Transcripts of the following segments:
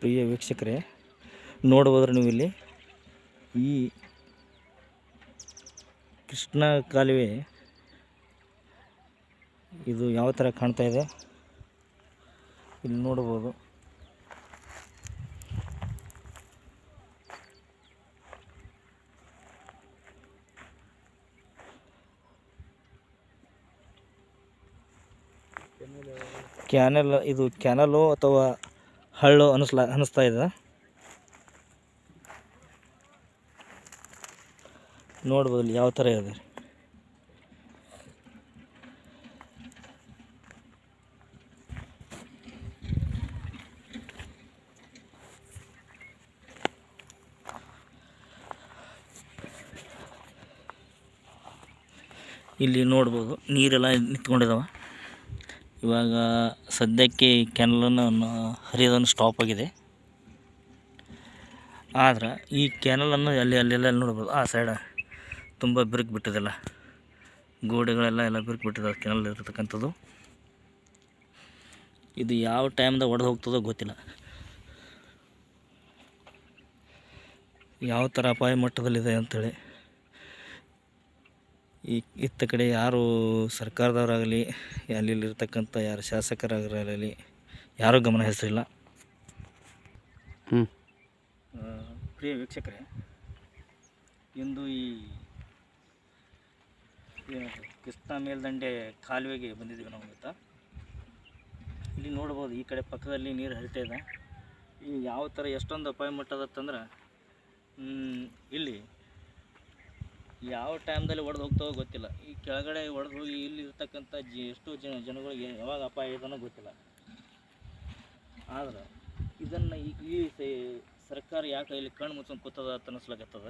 ಪ್ರಿಯ ವೀಕ್ಷಕರೇ ನೋಡ್ಬೋದ್ರೆ ನೀವು ಇಲ್ಲಿ ಈ ಕೃಷ್ಣ ಕಾಲುವೆ ಇದು ಯಾವ ಥರ ಕಾಣ್ತಾ ಇದೆ? ಇಲ್ಲಿ ನೋಡ್ಬೋದು. ಕ್ಯಾನಲ್, ಇದು ಕ್ಯಾನಲು ಅಥವಾ ಹಳ್ಳು ಅನಿಸ್ಲಾ ಅನಿಸ್ತಾ ಇದೆ. ನೋಡ್ಬೋದು ಯಾವ ಥರ ಇದೆ. ಇಲ್ಲಿ ನೋಡ್ಬೋದು ನೀರೆಲ್ಲ ನಿಂತ್ಕೊಂಡಿದಾವೆ. ಇವಾಗ ಸದ್ಯಕ್ಕೆ ಈ ಕೆನಲನ್ನು ಹರಿಯೋದನ್ನು ಸ್ಟಾಪ್ ಆಗಿದೆ. ಆದ್ರೆ ಈ ಕೆನಲನ್ನು ಅಲ್ಲಿ ಅಲ್ಲೆಲ್ಲ ನೋಡ್ಬೋದು? ಆ ಸೈಡ ತುಂಬ ಬಿರುಕು ಬಿಟ್ಟಿದೆಲ್ಲ. ಗೋಡೆಗಳೆಲ್ಲ ಎಲ್ಲ ಬಿರುಕು ಬಿಟ್ಟಿದೆ ಕೆನಲ್ ಇರತಕ್ಕಂಥದ್ದು. ಇದು ಯಾವ ಟೈಮ್ದಾಗ ಒಡೆದು ಹೋಗ್ತದೋ ಗೊತ್ತಿಲ್ಲ. ಯಾವ ಥರ ಅಪಾಯ ಮಟ್ಟದಲ್ಲಿದೆ ಅಂಥೇಳಿ ಈ ಇತ್ತ ಕಡೆ ಯಾರು ಸರ್ಕಾರದವರಾಗಲಿ ಅಲ್ಲಿರ್ತಕ್ಕಂಥ ಯಾರು ಶಾಸಕರಾಗಲಿ ಯಾರೂ ಗಮನ ಹರಿಸಿಲ್ಲ ಹ್ಞೂ ಪ್ರಿಯ ವೀಕ್ಷಕರೇ ಇಂದು ಈ ಕೃಷ್ಣ ಮೇಲ್ದಂಡೆ ಕಾಲುವೆಗೆ ಬಂದಿದ್ದೀವಿ ನಾವು ಇವತ್ತು. ಇಲ್ಲಿ ನೋಡ್ಬೋದು ಈ ಕಡೆ ಪಕ್ಕದಲ್ಲಿ ನೀರು ಹರಿತಾ ಇದೆ. ಈ ಯಾವ ಥರ ಎಷ್ಟೊಂದು ಅಪಾಯ ಮಟ್ಟದತ್ತಂದ್ರೆ ಇಲ್ಲಿ ಯಾವ ಟೈಮ್ದಲ್ಲಿ ಒಡೆದು ಹೋಗ್ತಾವೋ ಗೊತ್ತಿಲ್ಲ. ಈ ಕೆಳಗಡೆ ಒಡೆದು ಹೋಗಿ ಇಲ್ಲಿ ಇರ್ತಕ್ಕಂಥ ಜಿ ಎಷ್ಟೋ ಜನ ಜನಗಳಿಗೆ ಯಾವಾಗ ಅಪಾಯ ಇದನ್ನೋ ಗೊತ್ತಿಲ್ಲ. ಆದ್ರೆ ಇದನ್ನು ಈ ಸರ್ಕಾರ ಯಾಕೆ ಇಲ್ಲಿ ಕಣ್ಣು ಮುಚ್ಕೊಂಡು ಕೂತದ ಅಂತ ಅನಿಸ್ಲಾಗತ್ತದ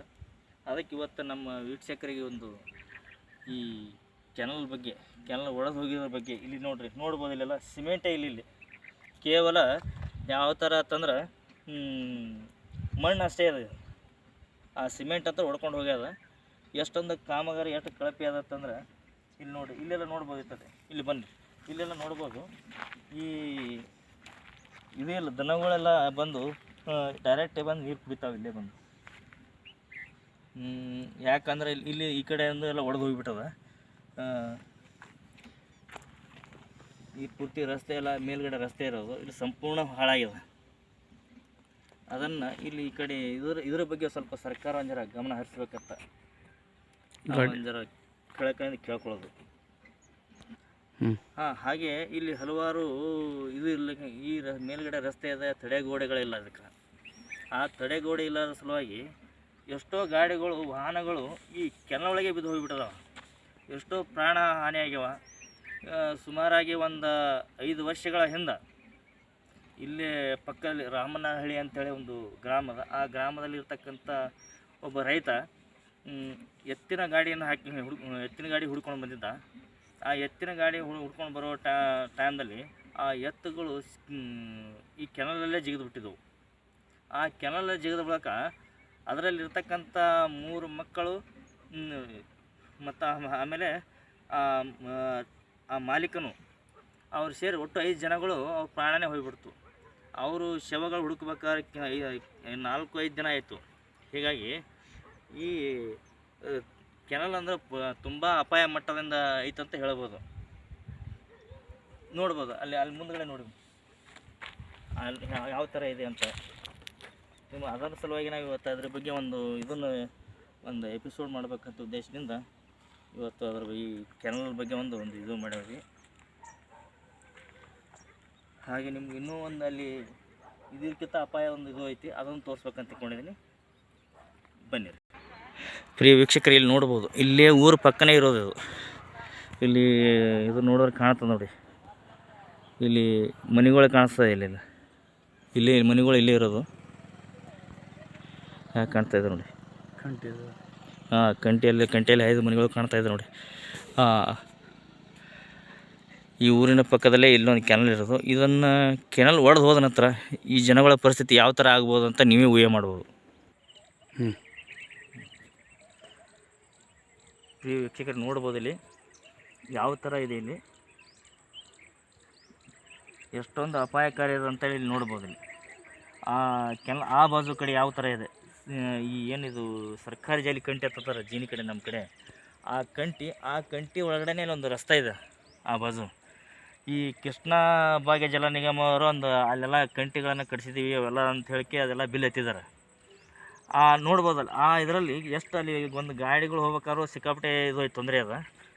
ಅದಕ್ಕೆ ಇವತ್ತು ನಮ್ಮ ವೀಕ್ಷಕರಿಗೆ ಒಂದು ಈ ಕೆನಲ್ ಬಗ್ಗೆ ಕೆನಲ್ ಒಡೆದು ಹೋಗಿರೋ ಬಗ್ಗೆ ಇಲ್ಲಿ ನೋಡ್ರಿ, ನೋಡ್ಬೋದು ಇಲ್ಲೆಲ್ಲ. ಸಿಮೆಂಟೇ ಇಲ್ಲಿ ಇಲ್ಲಿ. ಕೇವಲ ಯಾವ ಥರ ಅಂತಂದ್ರೆ ಮಣ್ಣು ಅಷ್ಟೇ ಇದೆ. ಆ ಸಿಮೆಂಟ್ ಅಂತ ಹೊಡ್ಕೊಂಡು ಹೋಗ್ಯದ. ಎಷ್ಟೊಂದು ಕಾಮಗಾರಿ, ಎಷ್ಟು ಕಳಪೆ ಆದತ್ತಂದ್ರೆ ಇಲ್ಲಿ ನೋಡಿ, ಇಲ್ಲೆಲ್ಲ ನೋಡ್ಬೋದು ಇರ್ತದೆ ಇಲ್ಲಿ ಬನ್ನಿ. ಇಲ್ಲೆಲ್ಲ ನೋಡ್ಬೋದು. ಈ ಇದೆಲ್ಲ ದನಗಳೆಲ್ಲ ಬಂದು ಡೈರೆಕ್ಟ್ ಬಂದು ನೀರು ಕುಡಿತಾವೆ ಇಲ್ಲೇ ಬಂದು. ಯಾಕಂದ್ರೆ ಇಲ್ಲಿ ಇಲ್ಲಿ ಈ ಕಡೆಯಿಂದ ಎಲ್ಲ ಒಡೆದು ಹೋಗಿಬಿಟ್ಟದ. ಈ ಪೂರ್ತಿ ರಸ್ತೆ ಎಲ್ಲ ಮೇಲ್ಗಡೆ ರಸ್ತೆ ಇರೋದು. ಇಲ್ಲಿ ಸಂಪೂರ್ಣ ಹಾಳಾಗಿದೆ. ಅದನ್ನು ಇಲ್ಲಿ ಈ ಕಡೆ ಇದ್ರ ಇದ್ರ ಬಗ್ಗೆ ಸ್ವಲ್ಪ ಸರ್ಕಾರ ಒಂದು ಜರ ಗಮನ ಹರಿಸ್ಬೇಕಂತ ಜರ ಕೇಳ್ಕೊಳ್ಳೋದು. ಹಾಂ ಹಾಗೆ ಇಲ್ಲಿ ಹಲವಾರು ಇದು ಇಲ್ಲ ಈ ರ- ಮೇಲ್ಗಡೆ ರಸ್ತೆ ಇದೆ ತಡೆಗೋಡೆಗಳಿಲ್ಲ ಅದಕ್ಕೆ. ಆ ತಡೆಗೋಡೆ ಇಲ್ಲದ ಸಲುವಾಗಿ ಎಷ್ಟೋ ಗಾಡಿಗಳು ವಾಹನಗಳು ಈ ಕೆನ ಒಳಗೆ ಬಿದ್ದು ಹೋಗಿಬಿಟ್ಟದವ. ಎಷ್ಟೋ ಪ್ರಾಣ ಹಾನಿಯಾಗ್ಯವ. ಸುಮಾರಾಗಿ ಒಂದು ಐದು ವರ್ಷಗಳ ಹಿಂದೆ ಇಲ್ಲೇ ಪಕ್ಕದಲ್ಲಿ ರಾಮನಹಳ್ಳಿ ಅಂತೇಳಿ ಒಂದು ಗ್ರಾಮದ ಆ ಗ್ರಾಮದಲ್ಲಿ ಇರ್ತಕ್ಕಂಥ ಒಬ್ಬ ರೈತ ಎತ್ತಿನ ಗಾಡಿಯನ್ನು ಹಾಕಿ ಎತ್ತಿನ ಗಾಡಿ ಹುಡ್ಕೊಂಡು ಬಂದಿದ್ದ. ಆ ಎತ್ತಿನ ಗಾಡಿ ಹುಡ್, ಹುಡ್ಕೊಂಡು ಬರೋ ಟೈಮ್ದಲ್ಲಿ ಆ ಎತ್ತುಗಳು ಈ ಕೆನಲಲ್ಲೇ ಜಿಗಿದು ಬಿಟ್ಟಿದ್ದವು ಆ ಕೆನಲಲ್ಲೇ ಜಿಗಿದ ಬಳಿಕ ಅದರಲ್ಲಿರ್ತಕ್ಕಂಥ ಮೂರು ಮಕ್ಕಳು ಮತ್ತು ಆಮೇಲೆ ಆ ಮಾಲೀಕನು ಅವ್ರು ಸೇರಿ ಒಟ್ಟು ಐದು ಜನಗಳು ಅವ್ರ ಪ್ರಾಣನೇ ಹೋಗ್ಬಿಡ್ತು. ಅವರು ಶವಗಳು ಹುಡುಕ್ಬೇಕಾದ್ರೆ ನಾಲ್ಕು ಐದು ದಿನ ಆಯಿತು. ಹೀಗಾಗಿ ಈ ಕೆನಲ್ ಅಂದ್ರೆ ತುಂಬ ಅಪಾಯ ಮಟ್ಟದಿಂದ ಐತಂತ ಹೇಳ್ಬೋದು. ನೋಡ್ಬೋದು, ಅಲ್ಲಿ ಅಲ್ಲಿ ಮುಂದ್ಗಡೆ ನೋಡಿ. ಅಲ್ಲಿ ಯಾವ- ಯಾವ ಥರ ಇದೆ ಅಂತ. ನಿಮ್ಮ ಅದರ ಸಲುವಾಗಿ ನಾವು ಇವತ್ತು ಅದ್ರ ಬಗ್ಗೆ ಒಂದು ಇದನ್ನು ಒಂದು ಎಪಿಸೋಡ್ ಮಾಡಬೇಕಂತ ಉದ್ದೇಶದಿಂದ ಇವತ್ತು ಅದ್ರ ಈ ಕೆನಲ್ ಬಗ್ಗೆ ಒಂದು ಒಂದು ಇದು ಮಾಡೀವಿ ಹಾಗೆ ನಿಮ್ಗೆ ಇನ್ನೂ ಒಂದು ಅಲ್ಲಿ ಇದಕ್ಕಿಂತ ಅಪಾಯ ಒಂದು ಇದು ಐತಿ, ಅದನ್ನು ತೋರಿಸ್ಬೇಕಂತ ತಿಳ್ಕೊಂಡಿದ್ದೀನಿ ಬನ್ನಿ. ಪ್ರಿಯ ವೀಕ್ಷಕರು ಇಲ್ಲಿ ನೋಡ್ಬೋದು. ಇಲ್ಲೇ ಊರು ಪಕ್ಕನೇ ಇರೋದು ಇದು. ಇಲ್ಲಿ ಇದು ನೋಡೋರು ಕಾಣ್ತದೆ ನೋಡಿ. ಇಲ್ಲಿ ಮನೆಗಳು ಕಾಣಿಸ್ತದೆ ಇಲ್ಲಿ. ಇಲ್ಲಿ ಮನೆಗಳು ಇಲ್ಲೇ ಇರೋದು. ಹಾಂ ಕಾಣ್ತಾ ಇದೆ ನೋಡಿ. ಕಂಟಿ ಹಾಂ ಕಂಟಿಯಲ್ಲಿ ಕಂಟಿಯಲ್ಲಿ ಐದು ಮನೆಗಳು ಕಾಣ್ತಾ ಇದೆ ನೋಡಿ. ಹಾಂ ಈ ಊರಿನ ಪಕ್ಕದಲ್ಲೇ ಇಲ್ಲೊಂದು ಕೆನಲ್ ಇರೋದು. ಇದನ್ನು ಕೆನಲ್ ಒಡೆದು ಹೋದ ನಂತರ ಈ ಜನಗಳ ಪರಿಸ್ಥಿತಿ ಯಾವ ಥರ ಆಗ್ಬೋದು ಅಂತ ನೀವೇ ಊಹೆ ಮಾಡ್ಬೋದು. ಹ್ಞೂ ಈ ವೀಕ್ಷಕರು ನೋಡ್ಬೋದು ಇಲ್ಲಿ. ಯಾವ ಥರ ಇದೆ ಇಲ್ಲಿ? ಎಷ್ಟೊಂದು ಅಪಾಯಕಾರಿ ಇದೆ ಅಂತೇಳಿ ಇಲ್ಲಿ ನೋಡ್ಬೋದು ಇಲ್ಲಿ. ಆ, ಕೆಲ, ಆ ಬಾಜು ಕಡೆ ಯಾವ ಥರ ಇದೆ? ಈ ಏನಿದು ಸರ್ಕಾರಿ ಜಾಲಿ ಕಂಟಿ ಹತ್ತತ್ತಾರ ಜೀನಿ ಕಡೆ ನಮ್ಮ ಕಡೆ. ಆ ಕಂಟಿ ಆ ಕಂಟಿ ಒಳಗಡೆನೇ ಒಂದು ರಸ್ತೆ ಇದೆ ಆ ಬಾಜು. ಈ ಕೃಷ್ಣ ಭಾಗ್ಯ ಜಲ ನಿಗಮ ಅವರು ಒಂದು ಅಲ್ಲೆಲ್ಲ ಕಂಟಿಗಳನ್ನು ಕಟ್ಸಿದ್ದೀವಿ ಅವೆಲ್ಲ ಅಂತ ಹೇಳಿಕೆ ಅದೆಲ್ಲ ಬಿಲ್ ಎತ್ತಿದ್ದಾರೆ. ಆ, ನೋಡ್ಬೋದಲ್ಲ. ಆ, ಇದರಲ್ಲಿ ಎಷ್ಟು ಅಲ್ಲಿ ಒಂದು ಗಾಡಿಗಳು ಹೋಗ್ಬೇಕಾದ್ರು ಸಿಕ್ಕಾಪಟ್ಟೆ ಇದು ತೊಂದರೆ ಅದ.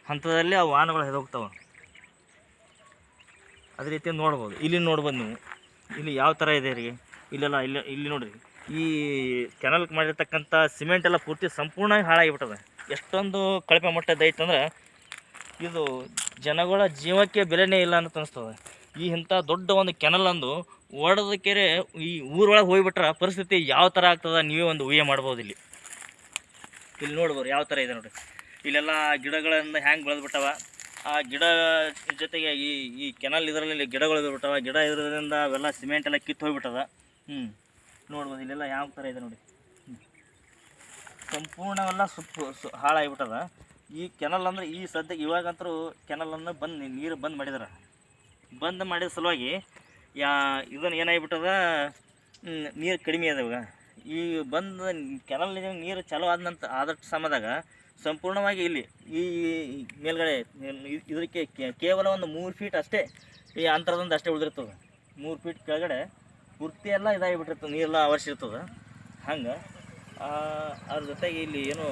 ಹಂತದಲ್ಲಿ ಆ ವಾಹನಗಳು ಹೆದೋಗ್ತಾವೆ. ಅದೇ ರೀತಿ ನೋಡ್ಬೋದು. ಇಲ್ಲಿ ನೋಡ್ಬೋದು ನೀವು. ಇಲ್ಲಿ ಯಾವ ಥರ ಇದೆ ರೀ? ಇಲ್ಲೆಲ್ಲ, ಇಲ್ಲಿ ಇಲ್ಲಿ ನೋಡಿರಿ. ಈ ಕೆನಲ್ಗೆ ಮಾಡಿರ್ತಕ್ಕಂಥ ಸಿಮೆಂಟ್ ಎಲ್ಲ ಪೂರ್ತಿ ಸಂಪೂರ್ಣವಾಗಿ ಹಾಳಾಗಿಬಿಟ್ಟದೆ. ಎಷ್ಟೊಂದು ಕಳಪೆ ಮಟ್ಟದ ಐತಂದ್ರೆ ಇದು ಜನಗಳ ಜೀವಕ್ಕೆ ಬೆಲೆನೇ ಇಲ್ಲ ಅಂತ ಅನಿಸ್ತದೆ. ಈ ಇಂಥ ದೊಡ್ಡ ಒಂದು ಕೆನಲ್ ಅಂದು ಒಡೆದ ಕೆರೆ ಈ ಊರೊಳಗೆ ಹೋಗ್ಬಿಟ್ರೆ ಪರಿಸ್ಥಿತಿ ಯಾವ ಥರ ಆಗ್ತದೆ ನೀವೇ ಒಂದು ಊಹೆ ಮಾಡ್ಬೋದು ಇಲ್ಲಿ. ಇಲ್ಲಿ ನೋಡ್ಬೋದು ಯಾವ ಥರ ಇದೆ ನೋಡಿ ಇಲ್ಲೆಲ್ಲ ಗಿಡಗಳಿಂದ ಹ್ಯಾಂಗೆ ಬೆಳೆದ್ಬಿಟ್ಟವ? ಆ ಗಿಡ ಜೊತೆಗೆ ಈ ಈ ಕೆನಲ್ ಇದರಲ್ಲಿ ಗಿಡಗಳು ಬಿಟ್ಟವ ಗಿಡ ಇರೋದ್ರಿಂದ ಅವೆಲ್ಲ ಸಿಮೆಂಟ್ ಎಲ್ಲ ಕಿತ್ತು ಹೋಗ್ಬಿಟ್ಟದ? ಹ್ಞೂ ನೋಡ್ಬೋದು ಇಲ್ಲೆಲ್ಲ ಯಾವ ಥರ ಇದೆ ನೋಡಿ. ಸಂಪೂರ್ಣವೆಲ್ಲ ಸುಪ್ಪು ಸು, ಹಾಳಾಗಿಬಿಟ್ಟದ. ಈ ಕೆನಲ್ ಅಂದ್ರೆ ಈ ಸದ್ಯಕ್ಕೆ ಇವಾಗಂತರೂ ಕೆನಲನ್ನು ಬಂದು ನೀರು ಬಂದ್ ಮಾಡಿದಾರೆ. ಬಂದ್ ಮಾಡಿದ ಸಲುವಾಗಿ ಯಾ, ಇದನ್ನು ಏನಾಗ್ಬಿಟ್ಟದ? ನೀರು ಕಡಿಮೆ ಅದ ಇವಾಗ. ಈ ಬಂದ ಕೆನಲ್ ನೀರು ಚಾಲೂ ಆದ ನಂತರ ಆದಷ್ಟು ಸಮಯದಾಗ ಸಂಪೂರ್ಣವಾಗಿ ಇಲ್ಲಿ ಈ ಮೇಲ್ಗಡೆ ಇದಕ್ಕೆ ಕೇವಲ ಒಂದು ಮೂರು ಫೀಟ್ ಅಷ್ಟೇ ಈ ಅಂತರದಿಂದ ಅಷ್ಟೇ ಉಳಿದಿರ್ತದೆ. ಮೂರು ಫೀಟ್ ಕೆಳಗಡೆ ಪೂರ್ತಿ ಎಲ್ಲ ಇದಾಗಿಬಿಟ್ಟಿರ್ತದೆ, ನೀರೆಲ್ಲ ಆವರಿಸಿರ್ತದೆ. ಹಂಗೆ ಅದ್ರ ಜೊತೆಗೆ ಇಲ್ಲಿ ಏನು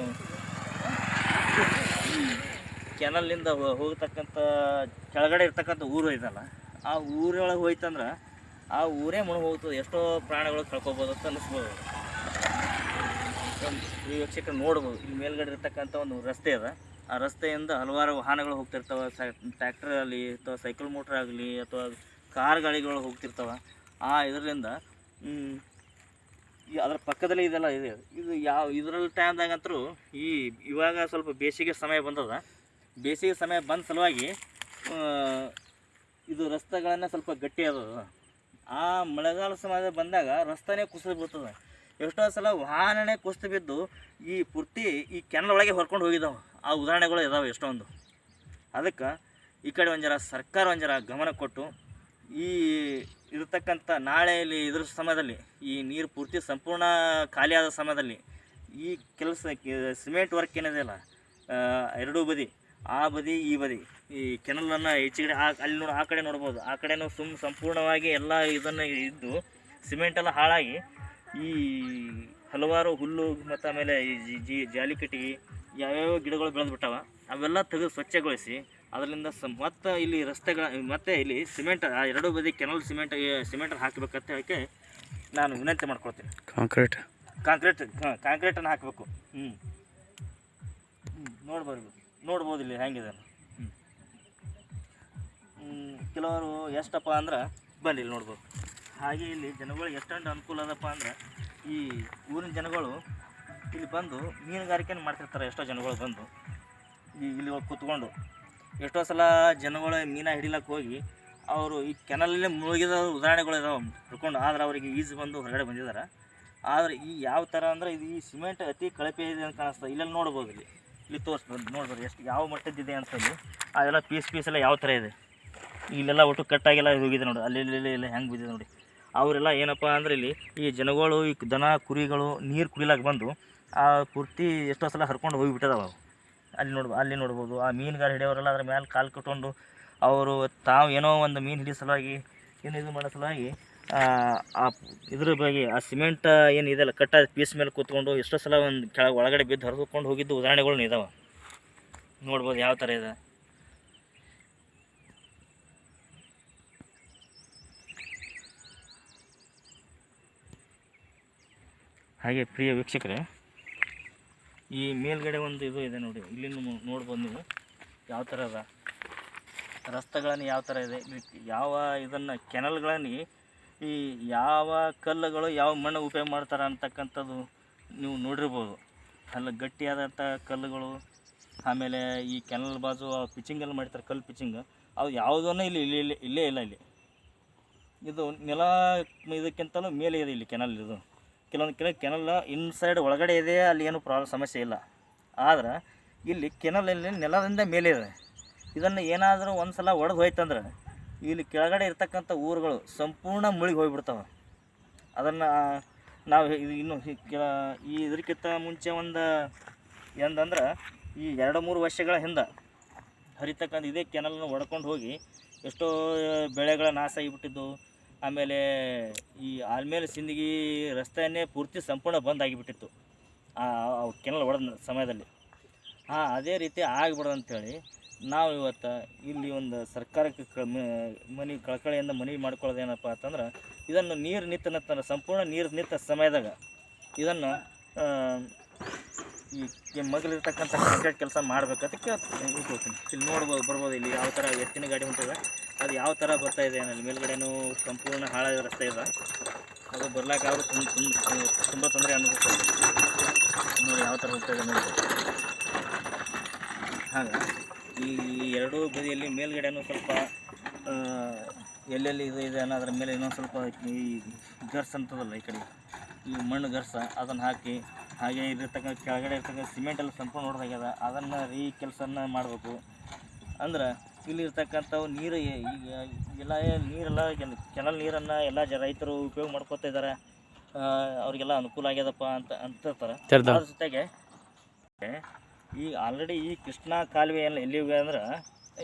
ಕೆನಲ್ನಿಂದ ಹೋಗ್ತಕ್ಕಂಥ ಕೆಳಗಡೆ ಇರ್ತಕ್ಕಂಥ ಊರು ಇದಲ್ಲ. ಆ ಊರೊಳಗೆ ಹೋಯ್ತಂದ್ರೆ ಆ ಊರೇ ಮುಣ ಹೋಗ್ತದೆ. ಎಷ್ಟೋ ಪ್ರಾಣಿಗಳು ಕಳ್ಕೊಬೋದು ಅಂತ ಅನ್ನಿಸ್ಬೋದು ಈ ವೀಕ್ಷಕರು ನೋಡ್ಬೋದು. ಇಲ್ಲಿ ಮೇಲ್ಗಡೆ ಇರ್ತಕ್ಕಂಥ ಒಂದು ರಸ್ತೆ ಅದ. ಆ ರಸ್ತೆಯಿಂದ ಹಲವಾರು ವಾಹನಗಳು ಹೋಗ್ತಿರ್ತಾವೆ. ಟ್ರ್ಯಾಕ್ಟರ್ ಆಗಲಿ ಅಥವಾ ಸೈಕಲ್ ಮೋಟ್ರ್ ಆಗಲಿ ಅಥವಾ ಕಾರ್ ಗಾಡಿಗಳು ಹೋಗ್ತಿರ್ತವೆ. ಆ ಇದರಿಂದ ಈ ಅದರ ಪಕ್ಕದಲ್ಲೇ ಇದೆಲ್ಲ ಇದೆ. ಇದು ಯಾವ, ಇದರಲ್ಲಿ ಟೈಮ್ದಾಗಂತರೂ ಈ ಇವಾಗ ಸ್ವಲ್ಪ ಬೇಸಿಗೆ ಸಮಯ ಬಂದದ. ಬೇಸಿಗೆ ಸಮಯ ಬಂದ ಸಲುವಾಗಿ ಇದು ರಸ್ತೆಗಳನ್ನು ಸ್ವಲ್ಪ ಗಟ್ಟಿ ಅದ. ಆ ಮಳೆಗಾಲ ಸಮಯ ಬಂದಾಗ ರಸ್ತೆನೇ ಕುಸಿದು ಬೀಳ್ತದೆ ಎಷ್ಟೋ ಸಲ ವಾಹನನೇ ಕುಸಿದು ಬಿದ್ದು ಈ ಪೂರ್ತಿ ಈ ಕೆನಲ್ ಒಳಗೆ ಹೊರ್ಕೊಂಡು ಹೋಗಿದ್ದಾವೆ ಆ ಉದಾಹರಣೆಗಳು ಇದಾವೆ ಎಷ್ಟೊಂದು. ಅದಕ್ಕೆ ಈ ಕಡೆ ಒಂಜರ ಸರ್ಕಾರ ಒಂಜರ ಗಮನ ಕೊಟ್ಟು ಈ ಇರತಕ್ಕಂಥ ನಾಳೆಯಲ್ಲಿ ಇದ್ರ ಸಮಯದಲ್ಲಿ ಈ ನೀರು ಪೂರ್ತಿ ಸಂಪೂರ್ಣ ಖಾಲಿಯಾದ ಸಮಯದಲ್ಲಿ ಈ ಕೆಲಸ ಸಿಮೆಂಟ್ ವರ್ಕ್ ಏನಿದೆಯಲ್ಲ ಎರಡೂ ಬದಿ, ಆ ಬದಿ, ಈ ಬದಿ. ಈ ಕೆನಲನ್ನು ಈಚೆಗಡೆ ಆ ಅಲ್ಲಿ ನೋಡಿ ಆ ಕಡೆ ನೋಡ್ಬೋದು. ಆ ಕಡೆನೂ ಸುಮ್ ಸಂಪೂರ್ಣವಾಗಿ ಎಲ್ಲ ಇದನ್ನು ಇದ್ದು ಸಿಮೆಂಟ್ ಎಲ್ಲ ಹಾಳಾಗಿ ಈ ಹಲವಾರು ಹುಲ್ಲು ಮತ್ತು ಆಮೇಲೆ ಈ ಜಿ- ಜಿ ಜಾಲಿ ಕಟ್ಟಿಗೆ ಯಾವ್ಯಾವ ಗಿಡಗಳು ಬೆಳೆದ್ಬಿಟ್ಟವ. ಅವೆಲ್ಲ ತೆಗೆದು ಸ್ವಚ್ಛಗೊಳಿಸಿ ಅದರಿಂದ ಸ ಮತ್ತು ಇಲ್ಲಿ ರಸ್ತೆಗಳ ಮತ್ತೆ ಇಲ್ಲಿ ಸಿಮೆಂಟ್ ಆ ಎರಡೂ ಬದಿ ಕೆನಲ್ ಸಿಮೆಂಟ್ ಸಿಮೆಂಟ್ ಹಾಕಬೇಕಂತ ಹೇಳಕ್ಕೆ ನಾನು ವಿನಂತಿ ಮಾಡ್ಕೊಳ್ತೀನಿ. ಕಾಂಕ್ರೀಟ್ ಕಾಂಕ್ರೀಟ್ ಹಾಂ ಕಾಂಕ್ರೀಟನ್ನು ಹಾಕಬೇಕು. ಹ್ಞೂ ನೋಡ್ಬೋದು. ನೋಡ್ಬೋದು ಇಲ್ಲಿ ಹೆಂಗಿದೆ ಕೆಲವರು ಎಷ್ಟಪ್ಪ ಅಂದ್ರೆ, ಬನ್ನಿ ಇಲ್ಲಿ ನೋಡ್ಬೋದು. ಹಾಗೆ ಇಲ್ಲಿ ಜನಗಳು ಎಷ್ಟೊಂದು ಅನುಕೂಲ ಅದಪ್ಪ ಅಂದ್ರೆ, ಈ ಊರಿನ ಜನಗಳು ಇಲ್ಲಿ ಬಂದು ಮೀನುಗಾರಿಕೆಯನ್ನು ಮಾಡ್ತಿರ್ತಾರೆ, ಎಷ್ಟೋ ಜನಗಳು ಬಂದು. ಈ ಇಲ್ಲಿ ಕೂತ್ಕೊಂಡು ಎಷ್ಟೋ ಸಲ ಜನಗಳು ಮೀನ ಹಿಡಿಲಕ್ಕೆ ಹೋಗಿ ಅವರು ಈ ಕೆನಲಲ್ಲೇ ಮುಳುಗಿದ ಉದಾಹರಣೆಗಳು ಇದಾವೆ. ಹಿಡ್ಕೊಂಡು ಆದ್ರೆ ಅವರಿಗೆ ಈಜು ಬಂದು ಹೊರಗಡೆ ಬಂದಿದ್ದಾರೆ ಆದರೆ ಈ ಯಾವ ಥರ ಅಂದರೆ ಇದು ಈ ಸಿಮೆಂಟ್ ಅತಿ ಕಳಪೆ ಇದೆ ಅಂತ ಕಾಣಿಸ್ತದೆ ಇಲ್ಲೆಲ್ಲ ನೋಡ್ಬೋದು ಇಲ್ಲಿ. ಇಲ್ಲಿ ತೋರಿಸ್ಬೋದು ನೋಡ್ಬೋದು ಎಷ್ಟು ಯಾವ ಮಟ್ಟದ್ದಿದೆ ಅಂತಂದು ಅದೆಲ್ಲ ಪೀಸ್ ಪೀಸ್ ಎಲ್ಲ ಯಾವ ಥರ ಇದೆ. ಇಲ್ಲೆಲ್ಲ ಒಟ್ಟು ಕಟ್ಟಾಗೆಲ್ಲ ಹೋಗಿದೆ ನೋಡಿ. ಅಲ್ಲಿ, ಇಲ್ಲಿ, ಇಲ್ಲ ಹೆಂಗೆ ಬಿದ್ದಿದೆ ನೋಡಿ. ಅವರೆಲ್ಲ ಏನಪ್ಪ ಅಂದ್ರೆ ಇಲ್ಲಿ ಈ ಜನಗಳು, ಈ ದನ ಕುರಿಗಳು, ನೀರು ಕುಡಿಲಾಕ ಬಂದು ಆ ಪೂರ್ತಿ ಎಷ್ಟೋ ಸಲ ಹರ್ಕೊಂಡು ಹೋಗಿಬಿಟ್ಟದವ ಅಲ್ಲಿ ನೋಡ್ಬ, ಅಲ್ಲಿ ನೋಡ್ಬೋದು. ಆ ಮೀನುಗಾರ ಹಿಡಿಯೋರೆಲ್ಲ ಅದ್ರ ಮೇಲೆ ಕಾಲು ಕಟ್ಕೊಂಡು ಅವರು ತಾವು ಏನೋ ಒಂದು ಮೀನು ಹಿಡಿಯೋ ಸಲುವಾಗಿ, ಏನು ಇದು ಮಾಡೋ ಸಲುವಾಗಿ, ಆ ಆ ಇದ್ರ ಬಗ್ಗೆ ಆ ಸಿಮೆಂಟ್ ಏನು ಇದೆಲ್ಲ ಕಟ್ಟ ಪೀಸ್ ಮೇಲೆ ಕೂತ್ಕೊಂಡು ಎಷ್ಟೋ ಸಲ ಒಂದು ಕೆಳಗೆ ಒಳಗಡೆ ಬಿದ್ದು ಹರಿದುಕೊಂಡು ಹೋಗಿದ್ದು ಉದಾಹರಣೆಗಳು ಇದಾವೆ? ನೋಡ್ಬೋದು ಯಾವ ಥರ ಇದೆ. ಹಾಗೆ ಪ್ರಿಯ ವೀಕ್ಷಕರೇ, ಈ ಮೇಲ್ಗಡೆ ಒಂದು ಇದು ಇದೆ ನೋಡಿ. ಇಲ್ಲಿ ನೋಡ್ಬೋದು ನೀವು. ಯಾವ ಥರ ಅದ ರಸ್ತೆಗಳನ್ನು ಯಾವ ಥರ ಇದೆ. ಯಾವ ಇದನ್ನು, ಕೆನಲ್ಗಳನ್ನು ಈ ಯಾವ ಕಲ್ಲುಗಳು ಯಾವ ಮಣ್ಣು ಉಪಯೋಗ ಮಾಡ್ತಾರೆ ಅಂತಕ್ಕಂಥದ್ದು ನೀವು ನೋಡಿರ್ಬೋದು. ಅಲ್ಲಿ, ಗಟ್ಟಿಯಾದಂಥ ಕಲ್ಲುಗಳು, ಆಮೇಲೆ ಈ ಕೆನಲ್ ಬಾಜು ಪಿಚಿಂಗಲ್ಲಿ ಮಾಡ್ತಾರೆ ಕಲ್ಲು ಪಿಚಿಂಗ್ ಅವು ಯಾವುದನ್ನು ಇಲ್ಲಿ ಇಲ್ಲಿ ಇಲ್ಲೇ ಇಲ್ಲ ಇಲ್ಲಿ. ಇದು ನೆಲ ಇದಕ್ಕಿಂತಲೂ ಮೇಲೆ ಇದೆ ಇಲ್ಲಿ ಕೆನಲ್ ಇದು. ಕೆಲವೊಂದು ಕೆಲ, ಕೆನಲ್ ಇನ್ಸೈಡ್ ಒಳಗಡೆ ಇದೆ, ಅಲ್ಲಿ ಏನು ಪ್ರಾಬ್ಲಮ್ ಸಮಸ್ಯೆ ಇಲ್ಲ. ಆದ್ರೆ ಇಲ್ಲಿ ಕೆನಲಲ್ಲಿ ನೆಲದಿಂದ ಮೇಲೆ ಇದೆ. ಇದನ್ನು ಏನಾದರೂ ಒಂದು ಸಲ ಒಡೆದು ಹೋಯ್ತಂದ್ರೆ ಇಲ್ಲಿ ಕೆಳಗಡೆ ಇರ್ತಕ್ಕಂಥ ಊರುಗಳು ಸಂಪೂರ್ಣ ಮುಳುಗಿ ಹೋಗ್ಬಿಡ್ತಾವೆ. ಅದನ್ನು ನಾವು ಇನ್ನು ಈ ಇದಕ್ಕಿಂತ ಮುಂಚೆ ಒಂದು ಎಂದಂದ್ರೆ ಈ ಎರಡು ಮೂರು ವರ್ಷಗಳ ಹಿಂದೆ ಹರಿತಕ್ಕಂಥ ಇದೇ ಕೆನಲನ್ನು ಒಡ್ಕೊಂಡು ಹೋಗಿ ಎಷ್ಟೋ ಬೆಳೆಗಳ ನಾಶ ಆಗಿಬಿಟ್ಟಿದ್ದು. ಆಮೇಲೆ ಈ ಆಲ್ಮೇಲೆ ಸಿಂದಗಿ ರಸ್ತೆಯನ್ನೇ ಪೂರ್ತಿ ಸಂಪೂರ್ಣ ಬಂದ್ ಆಗಿಬಿಟ್ಟಿತ್ತು. ಆ ಕೆನಲ್ ಹೊಡೆದ ಸಮಯದಲ್ಲಿ. ಹಾಂ ಅದೇ ರೀತಿ ಆಗ್ಬಿಡೋದು ಅಂಥೇಳಿ ನಾವು ಇವತ್ತು ಇಲ್ಲಿ ಒಂದು ಸರ್ಕಾರಕ್ಕೆ ಮನೆ ಕಳಕಳಿಯಿಂದ ಮನವಿ ಮಾಡ್ಕೊಳ್ಳೋದು ಏನಪ್ಪ ಅಂತಂದ್ರೆ ಇದನ್ನು ನೀರು ನಿಂತ ಸಂಪೂರ್ಣ ನೀರು ನಿಂತ ಸಮಯದಾಗ ಇದನ್ನು ಈ ಮಗಲಿರ್ತಕ್ಕಂಥ ಕೆಲಸ ಮಾಡ್ಬೇಕಂತ ಕೇಳ್ತೀನಿ. ಇಲ್ಲಿ ನೋಡ್ಬೋದು, ಬರ್ಬೋದು, ಇಲ್ಲಿ ಯಾವ ಥರ ಎತ್ತಿನ ಗಾಡಿ ಹೊಂಟಿದೆ. ಅದು ಯಾವ ಥರ ಬರ್ತಾ ಇದೆ ಅಲ್ಲಿ ಮೇಲ್ಗಡೆನೂ ಸಂಪೂರ್ಣ ಹಾಳಾದ ರಸ್ತೆ ಇದೆ. ಅದು ಬರ್ಲಾಕ ಅವರು ತುಂಬ ತುಂಬ ತುಂಬ ತೊಂದರೆ ಅನುಭವಿಸ್ತಾರೆ ನೋಡಿ ಯಾವ ಥರ ಹೋಗ್ತಾ ಇದೆ ನೋಡಿ. ಹಾಗೆ, ಈ ಎರಡೂ ಬದಿಯಲ್ಲಿ ಮೇಲ್ಗಡೆನೂ ಸ್ವಲ್ಪ ಎಲ್ಲೆಲ್ಲಿ ಇದು ಇದೆ ಅನ್ನೋದ್ರ ಮೇಲೆ ಇನ್ನೊಂದು ಸ್ವಲ್ಪ ಈ ಗರ್ಸ್ ಅಂತದಲ್ಲ ಈ ಕಡೆ. ಈ ಮಣ್ಣು ಗರ್ಸ, ಅದನ್ನು ಹಾಕಿ, ಹಾಗೆ ಇರತಕ್ಕಂಥ ಕೆಳಗಡೆ ಇರ್ತಕ್ಕಂಥ ಸಿಮೆಂಟ್ ಎಲ್ಲ ಸಂಪೂರ್ಣ ನೋಡ್ದಾಗ್ಯದ. ಅದನ್ನು ರೀ ಕೆಲಸನ ಮಾಡಬೇಕು. ಅಂದ್ರೆ ಇಲ್ಲಿ ಇರ್ತಕ್ಕಂಥವು ನೀರು ಈಗ ಎಲ್ಲ ನೀರೆಲ್ಲ ಕೆನಲ್ ನೀರನ್ನು ಎಲ್ಲ ಜ ರೈತರು ಉಪಯೋಗ ಮಾಡ್ಕೊತಾ ಇದ್ದಾರೆ ಅವರಿಗೆಲ್ಲ ಅನುಕೂಲ ಆಗ್ಯದಪ್ಪ ಅಂತ ಅಂತಿರ್ತಾರೆ. ಅದ್ರ ಜೊತೆಗೆ ಈ ಆಲ್ರೆಡಿ ಈ ಕೃಷ್ಣಾ ಕಾಲುವೆ ಎಲ್ಲ ಎಲ್ಲಿವೆ ಅಂದ್ರೆ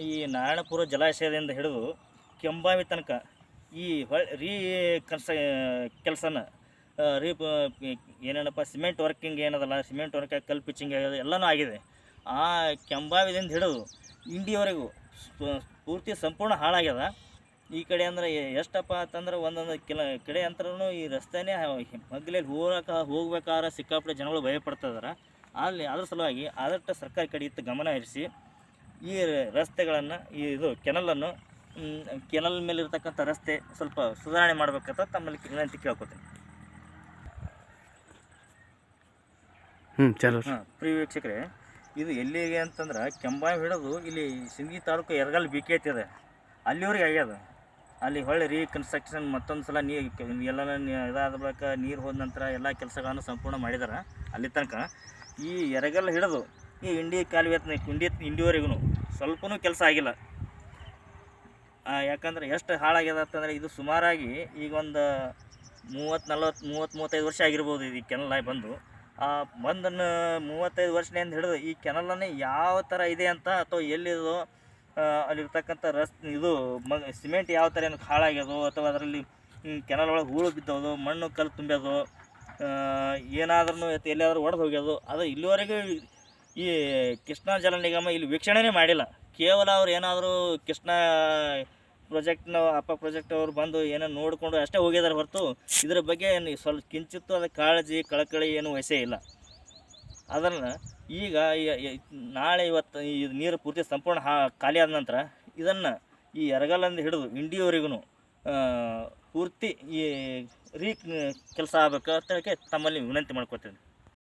ಈ ನಾರಾಯಣಪುರ ಜಲಾಶಯದಿಂದ ಹಿಡಿದು ಕೆಂಬಾವಿ ತನಕ ಈ ಹೊಳ್ ರೀ ಕನ್ಸ ಕೆಲಸನ ರೀ ಏನೇನಪ್ಪ ಸಿಮೆಂಟ್ ವರ್ಕಿಂಗ್ ಏನದಲ್ಲ ಸಿಮೆಂಟ್ ವರ್ಕ್ ಕಲ್ ಪಿಚ್ಚಿಂಗ್ ಎಲ್ಲನೂ ಆಗಿದೆ. ಆ ಕೆಂಬಾವಿದಿಂದ ಹಿಡಿದು ಇಂಡಿಯವರೆಗೂ ಪೂರ್ತಿ ಸಂಪೂರ್ಣ ಹಾಳಾಗ್ಯದ. ಈ ಕಡೆ ಅಂದ್ರೆ ಎಷ್ಟಪ್ಪ ಅಂತಂದ್ರೆ ಒಂದೊಂದು ಕೆಲ ಕಡೆ ಅಂತರೂ ಈ ರಸ್ತೆನೇ ಮಗ್ಲಲ್ಲಿ ಹೋಗಕ್ಕೆ ಹೋಗ್ಬೇಕಾದ್ರೆ ಸಿಕ್ಕಾಪಟ್ಟೆ ಜನಗಳು ಭಯಪಡ್ತಿದಾರೆ ಅಲ್ಲಿ ಅದ್ರ ಸಲುವಾಗಿ ಆದಷ್ಟು ಸರ್ಕಾರ ಕಡೆ ಇತ್ತು ಗಮನ ಹರಿಸಿ ಈ ರಸ್ತೆಗಳನ್ನು ಈ ಇದು ಕೆನಲನ್ನು ಕೆನಲ್ ಮೇಲೆ ಇರತಕ್ಕಂಥ ರಸ್ತೆ ಸ್ವಲ್ಪ ಸುಧಾರಣೆ ಮಾಡ್ಬೇಕಂತ ತಮ್ಮಲ್ಲಿ ವಿನಂತಿ ಕೇಳ್ಕೊತೀನಿ. ಹ್ಞೂ ಚಲೋ. ಹಾಂ ಪ್ರಿಯ ವೀಕ್ಷಕರೇ ಇದು ಎಲ್ಲಿಗೆ ಅಂತಂದ್ರೆ ಕೆಂಬಾಯಿ ಹಿಡಿದು ಇಲ್ಲಿ ಸಿಂಗಿ ತಾಲೂಕು ಎರಗಲ್ ಬಿ ಕೆ ಇದೆ ಅಲ್ಲಿವರೆಗೆ ಆಗ್ಯದ. ಅಲ್ಲಿ ಹೊಳ್ಳಿ ರೀಕನ್ಸ್ಟ್ರಕ್ಷನ್ ಮತ್ತೊಂದು ಸಲ ನೀರು ಎಲ್ಲ ಇದಾದ ಬಳಿಕ ನೀರು ಹೋದ ನಂತರ ಎಲ್ಲ ಕೆಲಸಗಳನ್ನು ಸಂಪೂರ್ಣ ಮಾಡಿದಾರೆ ಅಲ್ಲಿ ತನಕ. ಈ ಎರಗಲ್ ಹಿಡಿದು ಈ ಇಂಡಿ ಕಾಲುವೆ ಇಂಡಿ ಇಂಡಿವರೆಗೂ ಸ್ವಲ್ಪನೂ ಕೆಲಸ ಆಗಿಲ್ಲ. ಯಾಕಂದ್ರೆ ಎಷ್ಟು ಹಾಳಾಗ್ಯದ ಅಂತಂದ್ರೆ ಇದು ಸುಮಾರಾಗಿ ಈಗ ಒಂದು ಮೂವತ್ತು ನಲ್ವತ್ತು ಮೂವತ್ತು ಮೂವತ್ತೈದು ವರ್ಷ ಆಗಿರ್ಬೋದು ಇದಕ್ಕೆಲ್ಲ ಬಂದು. ಬಂದನ್ನು ಮೂವತ್ತೈದು ವರ್ಷದಿಂದ ಹಿಡಿದು ಈ ಕೆನಲನ್ನು ಯಾವ ಥರ ಇದೆ ಅಂತ ಅಥವಾ ಎಲ್ಲಿದೋ ಆ, ಅಲ್ಲಿರ್ತಕ್ಕಂಥ ರಸ್ ಇದು ಮ ಸಿಮೆಂಟ್ ಯಾವ ಥರ ಏನು ಹಾಳಾಗ್ಯದೋ ಅಥವಾ ಅದರಲ್ಲಿ ಕೆನಲ್ ಒಳಗೆ ಹೂಳು ಬಿದ್ದೋದು ಮಣ್ಣು ಕಲ್ಲು ತುಂಬ್ಯೋದು ಏನಾದ್ರೂ ಎಲ್ಲಿಯಾದ್ರೂ ಒಡೆದು ಹೋಗ್ಯೋದು ಅದು ಇಲ್ಲಿವರೆಗೂ ಈ ಕೃಷ್ಣ ಜಲ ನಿಗಮ ಇಲ್ಲಿ ವೀಕ್ಷಣೆನೇ ಮಾಡಿಲ್ಲ. ಕೇವಲ ಅವ್ರು ಏನಾದರೂ ಕೃಷ್ಣ ಪ್ರಾಜೆಕ್ಟ್ನ ಅಪ್ಪ ಪ್ರಾಜೆಕ್ಟ್ ಅವ್ರು ಬಂದು ಏನೋ ನೋಡಿಕೊಂಡು ಅಷ್ಟೇ ಹೋಗಿದ್ದಾರೆ ಹೊರತು ಇದ್ರ ಬಗ್ಗೆ ಏನು ಸ್ವಲ್ಪ ಕಿಂಚಿತ್ತು ಅದು ಕಾಳಜಿ, ಕಳಕಳಿ ಏನು ವಯಸ್ಸೇ ಇಲ್ಲ. ಅದನ್ನು ಈಗ ನಾಳೆ ಇವತ್ತು ಈ ನೀರು ಪೂರ್ತಿ ಸಂಪೂರ್ಣ ಹಾ, ಖಾಲಿ ಆದ ನಂತರ ಇದನ್ನು ಈ ಎರಗಲ್ಲಿಂದ ಹಿಡಿದು ಇಂಡಿಯವರೆಗೂ ಪೂರ್ತಿ ಈ ರೀ ಕೆಲಸ ಆಗ್ಬೇಕು ಅಂತ ಹೇಳಕ್ಕೆ ತಮ್ಮಲ್ಲಿ ವಿನಂತಿ ಮಾಡ್ಕೊತೀನಿ